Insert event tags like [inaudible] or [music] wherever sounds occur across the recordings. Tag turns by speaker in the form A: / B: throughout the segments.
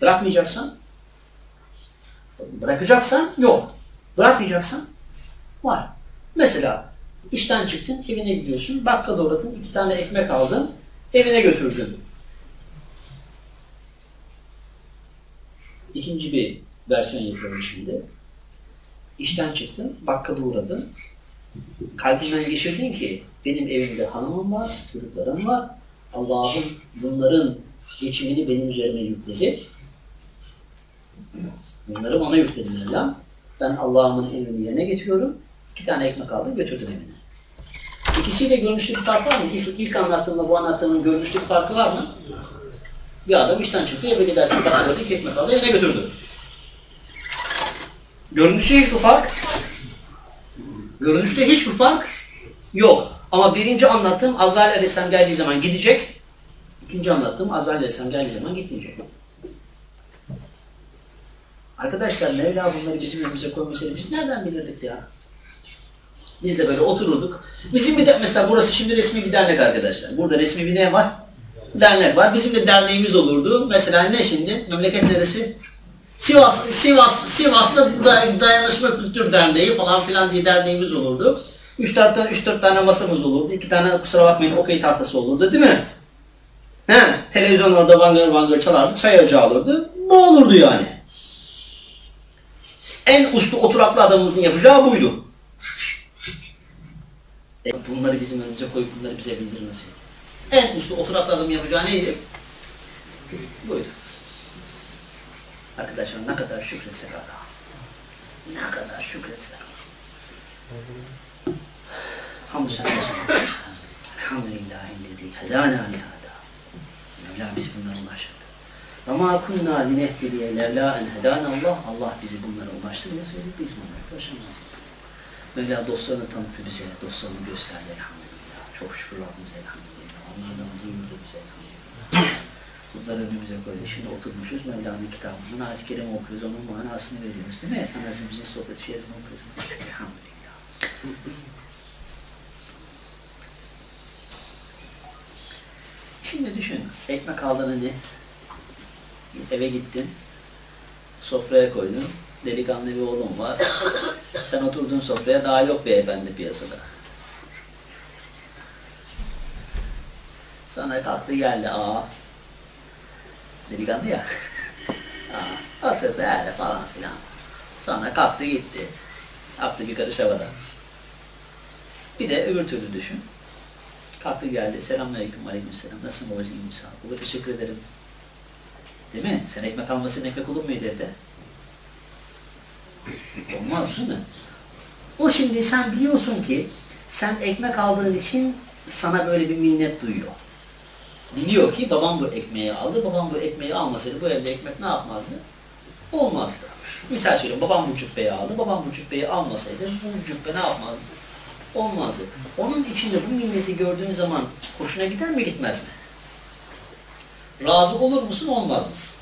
A: Bırakmayacaksan bırakacaksan yok. Bırakmayacaksan var. Mesela işten çıktın, evine gidiyorsun, bakkala uğradın, iki tane ekmek aldın, evine götürdün. İkinci bir versiyon yapıyorum şimdi. İşten çıktın, bakkala uğradın. Kalbinden geçirdin ki benim evimde hanımım var, çocuklarım var. Allah'ım bunların geçimini benim üzerime yükledi. Bunları bana yükledi Mevlam. Ben Allah'ımın emrini yerine getiriyorum. İki tane ekmek aldım götürdüm evine. İkisiyle görünüşlü bir fark var mı? İlk, ilk anlattığımda bu anlattığımın görünüşlü bir farkı var mı? Bir adam işten çıktı eve giderken bakkalda iki ekmek aldı evine götürdü. Görünüşte hiçbir fark Görünüşte hiçbir fark yok. Ama birinci anlattığım Azrail Aleyhisselam geldiği zaman gidecek. İkinci anlattığım Azrail Aleyhisselam geldiği zaman gitmeyecek. Arkadaşlar Mevla bunları bizim önümüze koymasaydı biz nereden bilirdik ya? Biz de böyle otururduk. Bizim bir de mesela burası şimdi resmi bir dernek arkadaşlar. Burada resmi bir ne var? Dernek var. Bizim de derneğimiz olurdu. Mesela ne şimdi? Memleket neresi? Sivas, Sivas, Sivas'ta Dayanışma Kültür Derneği falan filan diye derneğimiz olurdu. 3-4 tane, 3-4 tane masamız olurdu. 2 tane kusura bakmayın okey tahtası olurdu değil mi? He, televizyon orada bangır bangır çalardı. Çay ocağı olurdu. Bu olurdu yani. En uslu oturaklı adamımızın yapacağı buydu. E, bunları bizim önümüze koyup bunları bize bildirmeseydi. En uslu oturaklı adamın yapacağı neydi? Buydu. Arkadaşlar ne kadar şükretsek az Ne kadar şükretsek az. Hamdü sana Elhamdülillahi lezi hedana lihada. Mevla bizi bunlara ulaştırdı. Ma kunna linehtediye levla en hedana Allah. Allah bizi bunlara ulaştırmasaydı biz bunlara ulaşamazdık. Mevla dostlarını tanıttı bize, dostlarını gösterdi elhamdülillah. Çok şükür Rabbimize elhamdülillah. Onlardan duyurdu bize elhamdülillah. Bunları önümüze koydu. Şimdi oturmuşuz Mevla'nın kitabını, ayet-i kerime okuyoruz, onun manasını veriyoruz değil mi? Efendimizin sohbet şerifini okuyoruz. Elhamdülillah. Şimdi düşün, ekmek aldın önce, eve gittin, sofraya koydun, delikanlı bir oğlum var, sen oturdun sofraya, daha yok beyefendi piyasada. Sana kalktı geldi, aa, delikanlı ya, aa, oturdu öyle falan filan. Sonra kalktı gitti, yaptı bir karış havada. Bir de öbür türlü düşün. Kalktı geldi. Selamünaleyküm, aleykümselam. Nasılsın babacığım, iyi misin? Teşekkür ederim. Değil mi? Sen ekmek almasın ekmek olur muydu evde? Olmaz değil mi? O şimdi sen biliyorsun ki sen ekmek aldığın için sana böyle bir minnet duyuyor. Biliyor ki babam bu ekmeği aldı, babam bu ekmeği almasaydı bu evde ekmek ne yapmazdı? Olmazdı. Misal söyleyeyim, babam bu cübbeyi aldı, babam bu cübbeyi almasaydı bu cübbe ne yapmazdı? Olmazdı. Onun içinde bu minneti gördüğün zaman hoşuna gider mi gitmez mi? Razı olur musun olmaz mısın?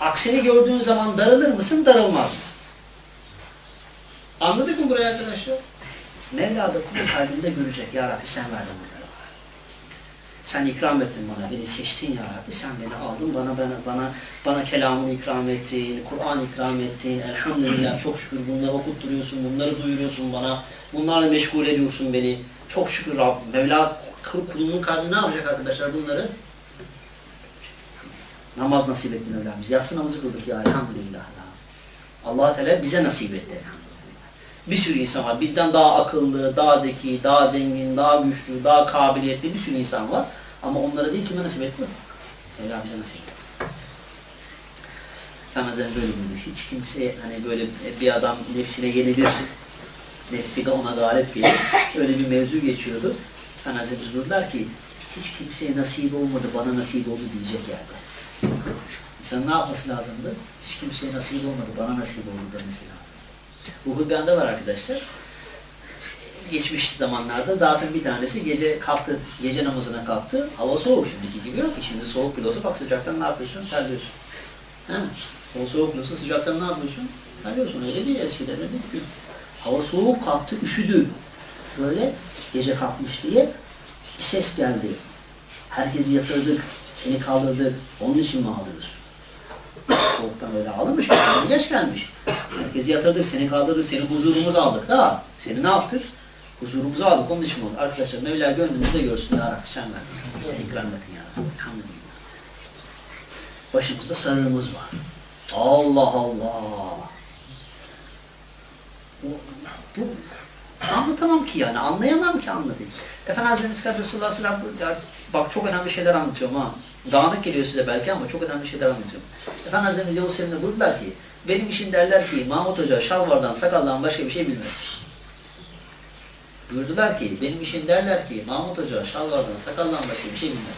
A: Aksini gördüğün zaman darılır mısın darılmaz mısın? Anladık mı burayı arkadaşlar? Mevla da kulun kalbinde görecek. Ya Rabbi sen verdin bunları bana. Sen ikram ettin bana, beni seçtin ya Rabbi. Sen beni aldın, bana bana bana bana kelamını ikram ettin, Kur'an ikram ettin. Elhamdülillah çok şükür bunları okutturuyorsun, bunları duyuruyorsun bana. Bunlarla meşgul ediyorsun beni. Çok şükür Rabbim. Mevla kulunun kalbi ne yapacak arkadaşlar bunları? Namaz nasip ettin Mevlamız. Yatsı namazı kıldık ya elhamdülillah. allah Teala bize nasip etti elhamdülillah. Bir sürü insan var. Bizden daha akıllı, daha zeki, daha zengin, daha güçlü, daha kabiliyetli bir sürü insan var. Ama onlara değil kime nasip etti? Mevla bize nasip etti. Efendimiz böyle buyurdu. Hiç kimse hani böyle bir adam nefsine yenilir, nefsi de ona galip gelir. Öyle bir mevzu geçiyordu. Efendimiz buyurdular ki hiç kimseye nasip olmadı, bana nasip oldu diyecek yerde. İnsan ne yapması lazımdı? Hiç kimseye nasip olmadı, bana nasip oldu demesi lazım. Bu Hülgan'da var arkadaşlar. Geçmiş zamanlarda dağıtın bir tanesi gece kalktı, gece namazına kalktı. Hava soğuk şimdiki gibi yok ki. Şimdi soğuk bile olsa bak sıcaktan ne yapıyorsun? Terliyorsun. He? Hava soğuk olsa sıcaktan ne yapıyorsun? Terliyorsun. Öyle değil eskiden öyle değil. Hava soğuk kalktı, üşüdü. Böyle gece kalkmış diye ses geldi. Herkesi yatırdık, seni kaldırdık. Onun için mi ağlıyorsun? Soğuktan öyle ağlamış. Yani geç gelmiş. Herkesi yatırdık, seni kaldırdık, seni huzurumuza aldık da. Seni ne yaptık? Huzurumuza aldık. Onun için oldu. Arkadaşlar Mevla gönlünüzde görsün ya Rabbi sen verdin. Sen ikram ettin ya Rabbi. Başımızda sarığımız var. Allah Allah. Bu, bu anlatamam ki yani. Anlayamam ki anlatayım. Efendim Hazreti Resulullah sallallahu aleyhi ve sellem bak çok önemli şeyler anlatıyorum ha. Dağınık geliyor size belki ama çok önemli şeyler anlatıyorum. Efendim Hazreti Yavuz Selim'de buyurdular ki benim için derler ki Mahmut Hoca şalvardan sakaldan başka bir şey bilmez. Buyurdular ki benim için derler ki Mahmut Hoca şalvardan sakaldan başka bir şey bilmez.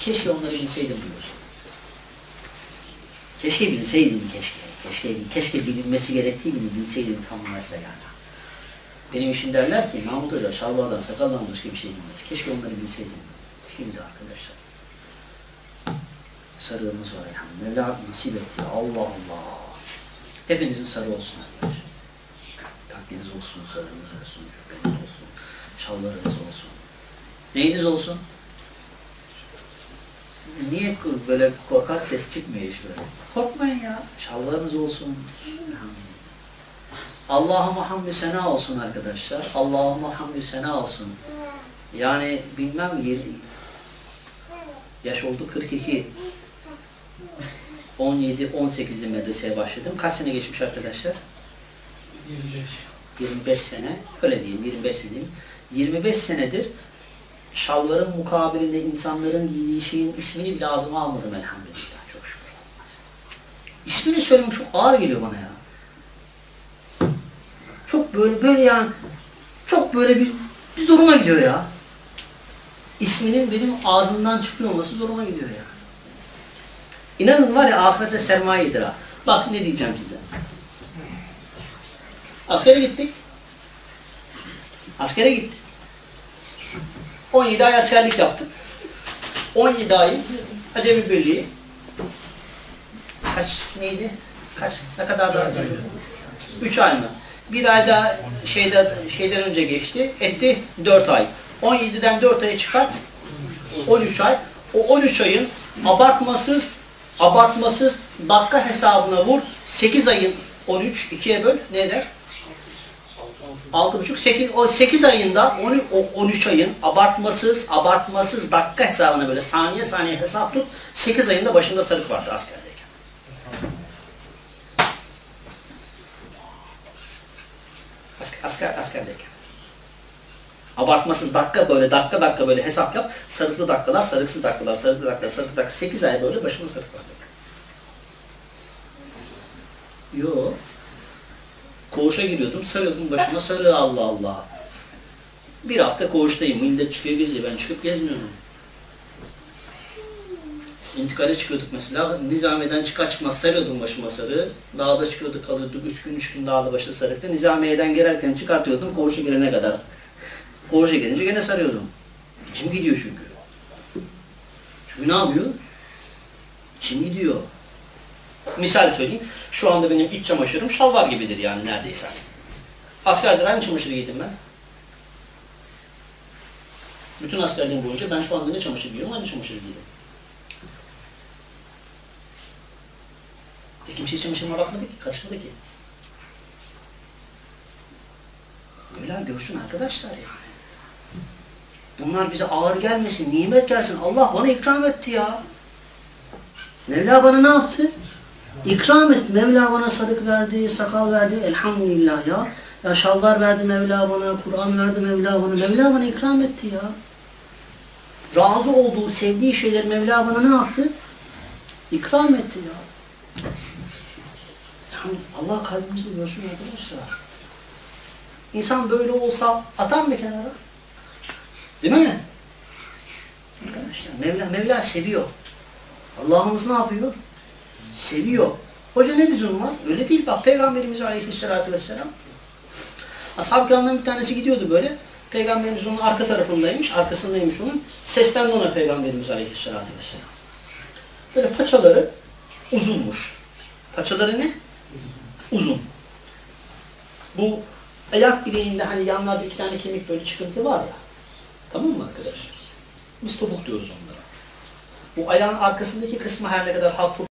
A: Keşke onları bilseydim diyor. Keşke bilseydim keşke. Keşke, keşke bilinmesi gerektiği gibi bilseydim tam varsa yani. Benim için derler ki Mahmut Hoca şalvardan sakaldan başka bir şey bilmez. Keşke onları bilseydim. Şimdi arkadaşlar. Sarığımız var yani. Mevla nasip etti. Allah Allah. Hepinizin sarı olsun arkadaşlar. Takdiniz olsun, sarığınız olsun, cübbeniz olsun, şalvarınız olsun. Neyiniz olsun? Niye böyle korkak ses çıkmıyor hiç böyle? Korkmayın ya. Şalvarınız olsun. Allah'ıma hamdü sena olsun arkadaşlar. Allah'ıma hamdü sena olsun. Yani bilmem yeri, yaş oldu 42. 17, 18'de medreseye başladım. Kaç sene geçmiş arkadaşlar?
B: 25.
A: 25 sene. Öyle diyeyim 25 sene diyeyim. 25 senedir şalvarın mukabilinde insanların giydiği şeyin ismini bile ağzıma almadım elhamdülillah. Çok şükür. İsmini söylemek çok ağır geliyor bana ya. Çok böyle böyle yani çok böyle bir, bir zoruma gidiyor ya. İsminin benim ağzımdan çıkıyor olması zoruma gidiyor ya. İnanın var ya ahirette sermayedir ha. Bak ne diyeceğim size. Askere gittik. Askere gittik. 17 ay askerlik yaptık. 17 ay Acemi Birliği. Kaç neydi? Kaç? Ne kadar da Acemi? 3 ay mı? Bir ay daha şeyden, şeyden önce geçti. Etti 4 ay. 17'den 4 aya çıkart. 13 ay. O 13 ayın abartmasız abartmasız dakika hesabına vur. 8 ayın 13 ikiye böl. Ne eder? 6,5 8 o 8 ayında 10 o 13 ayın abartmasız abartmasız dakika hesabına böyle saniye saniye hesap tut. 8 ayında başında sarık vardı askerdeyken. Asker, asker askerdeyken. Abartmasız dakika böyle dakika dakika böyle hesap yap. Sarıklı dakikalar, sarıksız dakikalar, sarıklı dakikalar, sarıklı dakikalar. 8 ay böyle başıma sarık vardı. Yo. Koğuşa giriyordum, sarıyordum başıma sarı Allah Allah. Bir hafta koğuştayım, millet çıkıyor geziyor, ben çıkıp gezmiyorum. İntikale çıkıyorduk mesela, Nizamiye'den çıkar çıkmaz sarıyordum başıma sarı. Dağda çıkıyorduk, kalıyorduk, üç gün, üç gün dağda başta sarıkta. Nizamiye'den girerken çıkartıyordum, koğuşa girene kadar. [laughs] Koğuşa gelince gene sarıyordum. İçim gidiyor çünkü. Çünkü ne yapıyor? İçim gidiyor. Misal söyleyeyim. Şu anda benim iç çamaşırım şalvar gibidir yani neredeyse. Askerde aynı çamaşırı giydim ben. Bütün askerliğim boyunca ben şu anda ne çamaşır giyiyorum? Aynı çamaşırı giydim. Kimse çamaşırıma bakmadı ki, karışmadı ki. Böyle görsün arkadaşlar yani. Bunlar bize ağır gelmesin, nimet gelsin. Allah bana ikram etti ya. Mevla bana ne yaptı? İkram etti. Mevla bana sadık verdi, sakal verdi. Elhamdülillah ya. Ya şalvar verdi Mevla bana, Kur'an verdi Mevla bana. Mevla bana ikram etti ya. Razı olduğu, sevdiği şeyleri Mevla bana ne yaptı? İkram etti ya. Yani Allah kalbimizi görsün arkadaşlar. İnsan böyle olsa atar mı kenara? Değil mi? Arkadaşlar Mevla, Mevla seviyor. Allah'ımız ne yapıyor? Seviyor. Hoca ne lüzum var? Öyle değil. Bak Peygamberimiz Aleyhisselatü Vesselam Ashab-ı kiramdan bir tanesi gidiyordu böyle. Peygamberimiz onun arka tarafındaymış, arkasındaymış onun. Seslendi ona Peygamberimiz Aleyhisselatü Vesselam. Böyle paçaları uzunmuş. Paçaları ne? Uzun. Bu ayak bileğinde hani yanlarda iki tane kemik böyle çıkıntı var ya. Tamam mı arkadaşlar? Biz topuk diyoruz onlara. Bu ayağın arkasındaki kısmı her ne kadar halk